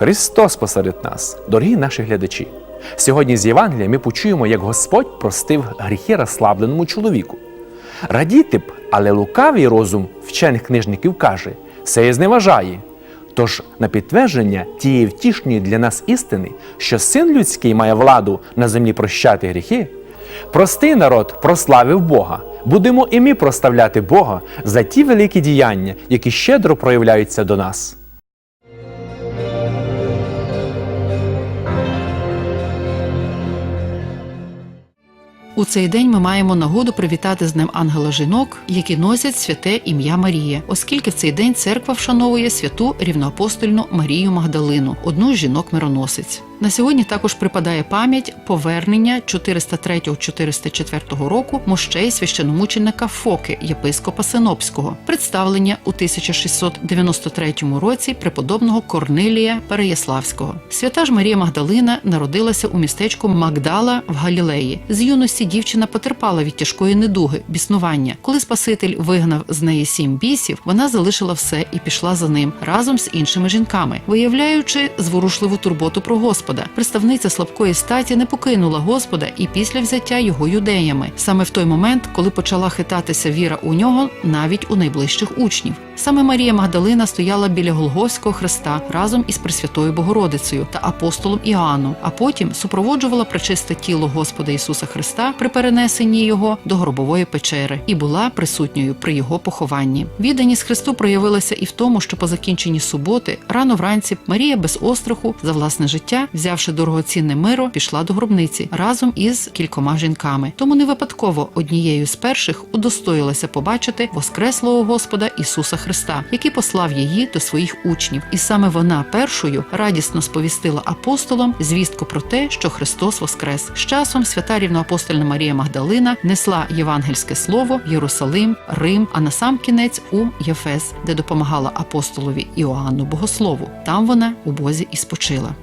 Христос посеред нас, дорогі наші глядачі. Сьогодні з Євангелія ми почуємо, як Господь простив гріхи розслабленому чоловіку. Радіти б, але лукавий розум вчених книжників каже, це і зневажає. Тож на підтвердження тієї втішної для нас істини, що син людський має владу на землі прощати гріхи, простий народ прославив Бога. Будемо і ми проставляти Бога за ті великі діяння, які щедро проявляються до нас. У цей день ми маємо нагоду привітати з ним ангела жінок, які носять святе ім'я Марія, оскільки в цей день церква вшановує святу рівноапостольну Марію Магдалину, одну з жінок-мироносиць. На сьогодні також припадає пам'ять повернення 403-404 року мощей священомученика Фоки, єпископа Синопського, представлення у 1693 році преподобного Корнилія Переяславського. Свята ж Марія Магдалина народилася у містечку Магдала в Галілеї. З юності дівчина потерпала від тяжкої недуги, біснування. Коли Спаситель вигнав з неї сім бісів, вона залишила все і пішла за ним разом з іншими жінками, виявляючи зворушливу турботу про Господа. Представниця слабкої статі не покинула Господа і після взяття його юдеями, саме в той момент, коли почала хитатися віра у нього навіть у найближчих учнів. Саме Марія Магдалина стояла біля Голгофського хреста разом із Пресвятою Богородицею та апостолом Іоанном, а потім супроводжувала пречисте тіло Господа Ісуса Христа при перенесенні його до гробової печери і була присутньою при його похованні. Відданість Христу проявилася і в тому, що по закінченні суботи, рано вранці, Марія без остраху за власне життя, взявши дорогоцінне миро, пішла до гробниці разом із кількома жінками. Тому не випадково однією з перших удостоїлася побачити воскреслого Господа Ісуса Христа, який послав її до своїх учнів, і саме вона першою радісно сповістила апостолам звістку про те, що Христос воскрес. З часом свята рівноапостольна Марія Магдалина несла євангельське слово в Єрусалим, Рим, а на сам кінець у Єфес, де допомагала апостолові Іоанну Богослову. Там вона у Бозі і спочила.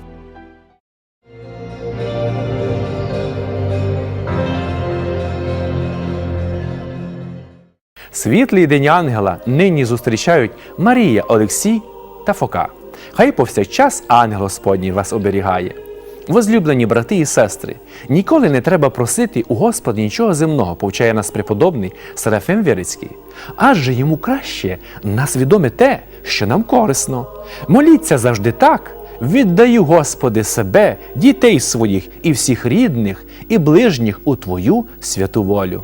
Світлий день ангела нині зустрічають Марія, Олексій та Фока. Хай повсякчас ангел Господній вас оберігає. Возлюблені брати і сестри, ніколи не треба просити у Господа нічого земного, повчає нас преподобний Серафим Вірицький. Адже йому краще нас відоме те, що нам корисно. Моліться завжди так. Віддаю, Господи, себе, дітей своїх і всіх рідних і ближніх у Твою святу волю.